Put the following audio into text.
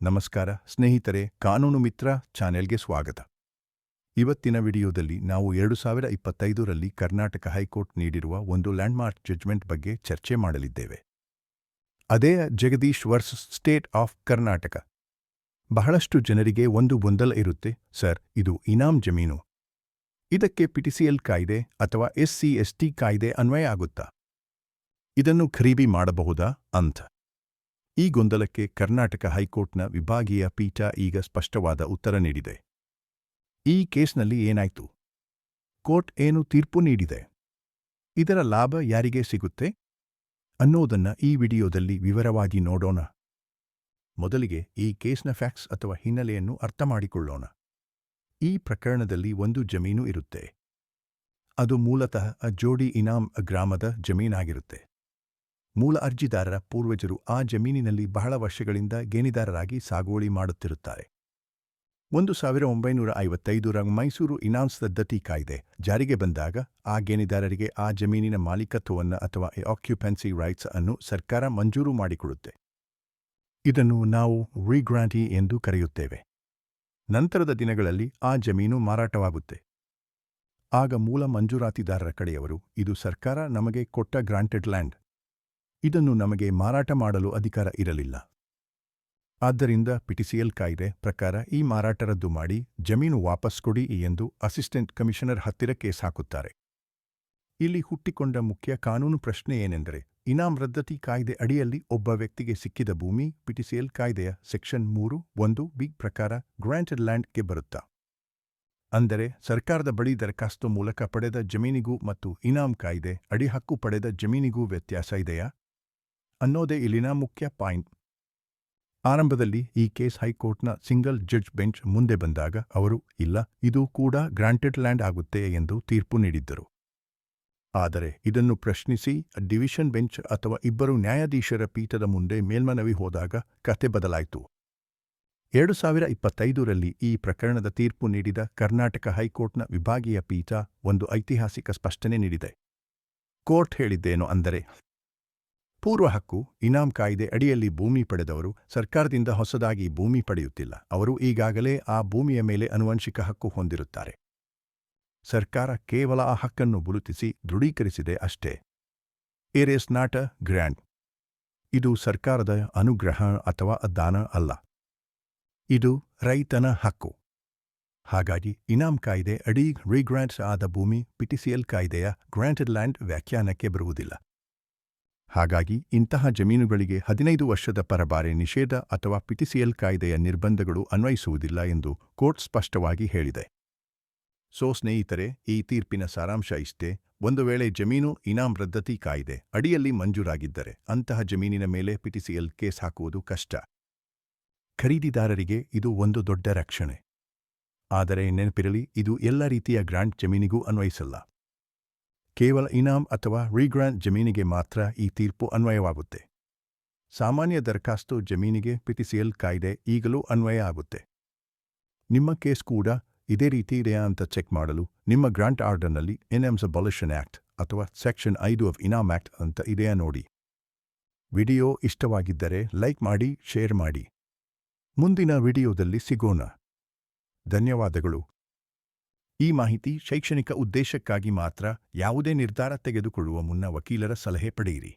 ನಮಸ್ಕಾರ, ಸ್ನೇಹಿತರೆ, ಕಾನೂನು ಮಿತ್ರ ಚಾನೆಲ್ಗೆ ಸ್ವಾಗತ. ಇವತ್ತಿನ ವಿಡಿಯೋದಲ್ಲಿ ನಾವು ಎರಡು ಸಾವಿರ ಇಪ್ಪತ್ತೈದರಲ್ಲಿ ಕರ್ನಾಟಕ ಹೈಕೋರ್ಟ್ ನೀಡಿರುವ ಒಂದು ಲ್ಯಾಂಡ್ಮಾರ್ಕ್ ಜಡ್ಜ್ಮೆಂಟ್ ಬಗ್ಗೆ ಚರ್ಚೆ ಮಾಡಲಿದ್ದೇವೆ. ಅದೇ Jagadish versus state of Karnataka. ಬಹಳಷ್ಟು ಜನರಿಗೆ ಒಂದು ಗೊಂದಲ ಇರುತ್ತೆ, ಸರ್, ಇದು ಇನಾಮ್ ಜಮೀನು. ಇದಕ್ಕೆ ಪಿಟಿಸಿಎಲ್ ಕಾಯ್ದೆ ಅಥವಾ ಎಸ್ಸಿ ಎಸ್ಟಿ ಕಾಯ್ದೆ ಅನ್ವಯ ಆಗುತ್ತಾ? ಇದನ್ನು ಖರೀದಿ ಮಾಡಬಹುದಾ? ಅಂತ. ಈ ಗೊಂದಲಕ್ಕೆ ಕರ್ನಾಟಕ ಹೈಕೋರ್ಟ್ನ ವಿಭಾಗೀಯ ಪೀಠ ಈಗ ಸ್ಪಷ್ಟವಾದ ಉತ್ತರ ನೀಡಿದೆ. ಈ ಕೇಸ್ನಲ್ಲಿ ಏನಾಯ್ತು? ಕೋರ್ಟ್ ಏನು ತೀರ್ಪು ನೀಡಿದೆ? ಇದರ ಲಾಭ ಯಾರಿಗೆ ಸಿಗುತ್ತೆ? ಅನ್ನೋದನ್ನ ಈ ವಿಡಿಯೋದಲ್ಲಿ ವಿವರವಾಗಿ ನೋಡೋಣ. ಮೊದಲಿಗೆ ಈ ಕೇಸ್ನ ಫ್ಯಾಕ್ಸ್ ಅಥವಾ ಹಿನ್ನೆಲೆಯನ್ನು ಅರ್ಥ ಮಾಡಿಕೊಳ್ಳೋಣ. ಈ ಪ್ರಕರಣದಲ್ಲಿ ಒಂದು ಜಮೀನು ಇರುತ್ತೆ. ಅದು ಮೂಲತಃ ಅಜೋಡಿ ಜೋಡಿ ಇನಾಮ್ ಗ್ರಾಮದ ಜಮೀನಾಗಿರುತ್ತೆ. ಮೂಲ ಅರ್ಜಿದಾರರ ಪೂರ್ವಜರು ಆ ಜಮೀನಿನಲ್ಲಿ ಬಹಳ ವರ್ಷಗಳಿಂದ ಗೇಣಿದಾರರಾಗಿ ಸಾಗುವಳಿ ಮಾಡುತ್ತಿರುತ್ತಾರೆ. ಒಂದು ಸಾವಿರ ಒಂಬೈನೂರ ಐವತ್ತೈದರ ಮೈಸೂರು ಇನಾನ್ಸ್ ದತ್ತಿ ಕಾಯ್ದೆ ಜಾರಿಗೆ ಬಂದಾಗ ಆ ಗೇಣಿದಾರರಿಗೆ ಆ ಜಮೀನಿನ ಮಾಲೀಕತ್ವವನ್ನು ಅಥವಾ ಆಕ್ಯುಪೆನ್ಸಿ ರೈಟ್ಸ್ ಅನ್ನು ಸರ್ಕಾರ ಮಂಜೂರು ಮಾಡಿಕೊಡುತ್ತೆ. ಇದನ್ನು ನಾವು ರೀಗ್ರಾಂಟಿ ಎಂದು ಕರೆಯುತ್ತೇವೆ. ನಂತರದ ದಿನಗಳಲ್ಲಿ ಆ ಜಮೀನು ಮಾರಾಟವಾಗುತ್ತೆ. ಆಗ ಮೂಲ ಮಂಜೂರಾತಿದಾರರ ಕಡೆಯವರು, ಇದು ಸರ್ಕಾರ ನಮಗೆ ಕೊಟ್ಟ ಗ್ರಾಂಟೆಡ್ ಲ್ಯಾಂಡ್ ಇದನ್ನು ನಮಗೆ ಮಾರಾಟ ಮಾಡಲು ಅಧಿಕಾರ ಇರಲಿಲ್ಲ. ಆದ್ದರಿಂದ ಪಿಟಿಸಿಎಲ್ ಕಾಯ್ದೆ ಪ್ರಕಾರ ಈ ಮಾರಾಟ ರದ್ದು ಮಾಡಿ ಜಮೀನು ವಾಪಸ್ ಕೊಡಿ ಎಂದು ಅಸಿಸ್ಟೆಂಟ್ ಕಮಿಷನರ್ ಹತ್ತಿರ ಕೇಸ್ ಹಾಕುತ್ತಾರೆ ಇಲ್ಲಿ ಹುಟ್ಟಿಕೊಂಡ ಮುಖ್ಯ ಕಾನೂನು ಪ್ರಶ್ನೆ ಏನೆಂದರೆ ಇನಾಮ್ ರದ್ದತಿ ಕಾಯ್ದೆ ಅಡಿಯಲ್ಲಿ ಒಬ್ಬ ವ್ಯಕ್ತಿಗೆ ಸಿಕ್ಕಿದ ಭೂಮಿ ಪಿಟಿಸಿಎಲ್ ಕಾಯ್ದೆಯ ಸೆಕ್ಷನ್ ಮೂರು ಒಂದು ಬಿ ಪ್ರಕಾರ ಗ್ರಾಂಟೆಡ್ ಲ್ಯಾಂಡ್ಗೆ ಬರುತ್ತಾ? ಅಂದರೆ, ಸರ್ಕಾರದ ಬಳಿ ದರಖಾಸ್ತು ಮೂಲಕ ಪಡೆದ ಜಮೀನಿಗೂ ಮತ್ತು ಇನಾಮ್ ಕಾಯ್ದೆ ಅಡಿ ಹಕ್ಕು ಪಡೆದ ಜಮೀನಿಗೂ ವ್ಯತ್ಯಾಸ ಇದೆಯಾ? ಅನ್ನೋದೇ ಇಲ್ಲಿನ ಮುಖ್ಯ ಪಾಯಿಂಟ್. ಆರಂಭದಲ್ಲಿ ಈ ಕೇಸ್ ಹೈಕೋರ್ಟ್ನ ಸಿಂಗಲ್ ಜಡ್ಜ್ ಬೆಂಚ್ ಮುಂದೆ ಬಂದಾಗ ಅವರು, ಇಲ್ಲ, ಇದು ಕೂಡ ಗ್ರಾಂಟೆಡ್ ಲ್ಯಾಂಡ್ ಆಗುತ್ತೆ ಎಂದು ತೀರ್ಪು ನೀಡಿದ್ದರು. ಆದರೆ ಇದನ್ನು ಪ್ರಶ್ನಿಸಿ ಡಿವಿಷನ್ ಬೆಂಚ್ ಅಥವಾ ಇಬ್ಬರು ನ್ಯಾಯಾಧೀಶರ ಪೀಠದ ಮುಂದೆ ಮೇಲ್ಮನವಿ ಹೋದಾಗ ಕತೆ ಬದಲಾಯಿತು. ಎರಡು ಸಾವಿರ ಇಪ್ಪತ್ತೈದರಲ್ಲಿ ಈ ಪ್ರಕರಣದ ತೀರ್ಪು ನೀಡಿದ ಕರ್ನಾಟಕ ಹೈಕೋರ್ಟ್ನ ವಿಭಾಗೀಯ ಪೀಠ ಒಂದು ಐತಿಹಾಸಿಕ ಸ್ಪಷ್ಟನೆ ನೀಡಿದೆ. ಕೋರ್ಟ್ ಹೇಳಿದ್ದೇನು ಅಂದರೆ ಪೂರ್ವ ಹಕ್ಕು ಇನಾಮ್ ಕಾಯ್ದೆ ಅಡಿಯಲ್ಲಿ ಭೂಮಿ ಪಡೆದವರು ಸರ್ಕಾರದಿಂದ ಹೊಸದಾಗಿ ಭೂಮಿ ಪಡೆಯುತ್ತಿಲ್ಲ. ಅವರು ಈಗಾಗಲೇ ಆ ಭೂಮಿಯ ಮೇಲೆ ಅನುವಂಶಿಕ ಹಕ್ಕು ಹೊಂದಿರುತ್ತಾರೆ. ಸರ್ಕಾರ ಕೇವಲ ಆ ಹಕ್ಕನ್ನು ಗುರುತಿಸಿ ದೃಢೀಕರಿಸಿದೆ ಅಷ್ಟೇ. ಇರ್ ಇಸ್ ನಾಟ್ ಗ್ರ್ಯಾಂಡ್ ಇದು ಸರ್ಕಾರದ ಅನುಗ್ರಹ ಅಥವಾ ದಾನ ಅಲ್ಲ. ಇದು ರೈತನ ಹಕ್ಕು. ಹಾಗಾಗಿ ಇನಾಮ್ ಕಾಯ್ದೆ ಅಡಿ ರೀಗ್ರ್ಯಾಂಟ್ಸ್ ಆದ ಭೂಮಿ ಪಿಟಿಸಿಎಲ್ ಕಾಯ್ದೆಯ ಗ್ರಾಂಟೆಡ್ ಲ್ಯಾಂಡ್ ವ್ಯಾಖ್ಯಾನಕ್ಕೆ ಬರುವುದಿಲ್ಲ. ಹಾಗಾಗಿ ಇಂತಹ ಜಮೀನುಗಳಿಗೆ ಹದಿನೈದು ವರ್ಷದ ಪರಬಾರೆ ನಿಷೇಧ ಅಥವಾ ಪಿಟಿಸಿಎಲ್ ಕಾಯ್ದೆಯ ನಿರ್ಬಂಧಗಳು ಅನ್ವಯಿಸುವುದಿಲ್ಲ ಎಂದು ಕೋರ್ಟ್ ಸ್ಪಷ್ಟವಾಗಿ ಹೇಳಿದೆ. ಸೊ ಸ್ನೇಹಿತರೆ, ಈ ತೀರ್ಪಿನ ಸಾರಾಂಶ ಇಷ್ಟೇ. ಒಂದು ವೇಳೆ ಜಮೀನು ಇನಾಮ್ ರದ್ದತಿ ಕಾಯ್ದೆ ಅಡಿಯಲ್ಲಿ ಮಂಜೂರಾಗಿದ್ದರೆ ಅಂತಹ ಜಮೀನಿನ ಮೇಲೆ ಪಿಟಿಸಿಎಲ್ ಕೇಸ್ ಹಾಕುವುದು ಕಷ್ಟ. ಖರೀದಿದಾರರಿಗೆ ಇದು ಒಂದು ದೊಡ್ಡ ರಕ್ಷಣೆ. ಆದರೆ ನೆನಪಿರಲಿ, ಇದು ಎಲ್ಲ ರೀತಿಯ ಗ್ರಾಂಟ್ ಜಮೀನಿಗೂ ಅನ್ವಯಿಸಲ್ಲ. ಕೇವಲ ಇನಾಮ್ ಅಥವಾ ರೀಗ್ರಾಂಟ್ ಜಮೀನಿಗೆ ಮಾತ್ರ ಈ ತೀರ್ಪು ಅನ್ವಯವಾಗುತ್ತೆ. ಸಾಮಾನ್ಯ ದರಖಾಸ್ತು ಜಮೀನಿಗೆ ಪಿಟಿಸಿಎಲ್ ಕಾಯ್ದೆ ಈಗಲೂ ಅನ್ವಯ ಆಗುತ್ತೆ. ನಿಮ್ಮ ಕೇಸ್ ಕೂಡ ಇದೇ ರೀತಿ ಇದೆಯಾ ಅಂತ ಚೆಕ್ ಮಾಡಲು ನಿಮ್ಮ ಗ್ರಾಂಟ್ ಆರ್ಡರ್ನಲ್ಲಿ ಎನ್ಎಮ್ಸ್ ಅಬಾಲಿಷನ್ ಆಕ್ಟ್ ಅಥವಾ ಸೆಕ್ಷನ್ ಐದು ಆಫ್ ಇನಾಮ್ ಆಕ್ಟ್ ಅಂತ ಇದೆಯಾ ನೋಡಿ. ವಿಡಿಯೋ ಇಷ್ಟವಾಗಿದ್ದರೆ ಲೈಕ್ ಮಾಡಿ, ಶೇರ್ ಮಾಡಿ. ಮುಂದಿನ ವಿಡಿಯೋದಲ್ಲಿ ಸಿಗೋಣ. ಧನ್ಯವಾದಗಳು. ಈ ಮಾಹಿತಿ ಶೈಕ್ಷಣಿಕ ಉದ್ದೇಶಕ್ಕಾಗಿ ಮಾತ್ರ ಯಾವುದೇ ನಿರ್ಧಾರ ತೆಗೆದುಕೊಳ್ಳುವ ಮುನ್ನ ವಕೀಲರ ಸಲಹೆ ಪಡೆಯಿರಿ.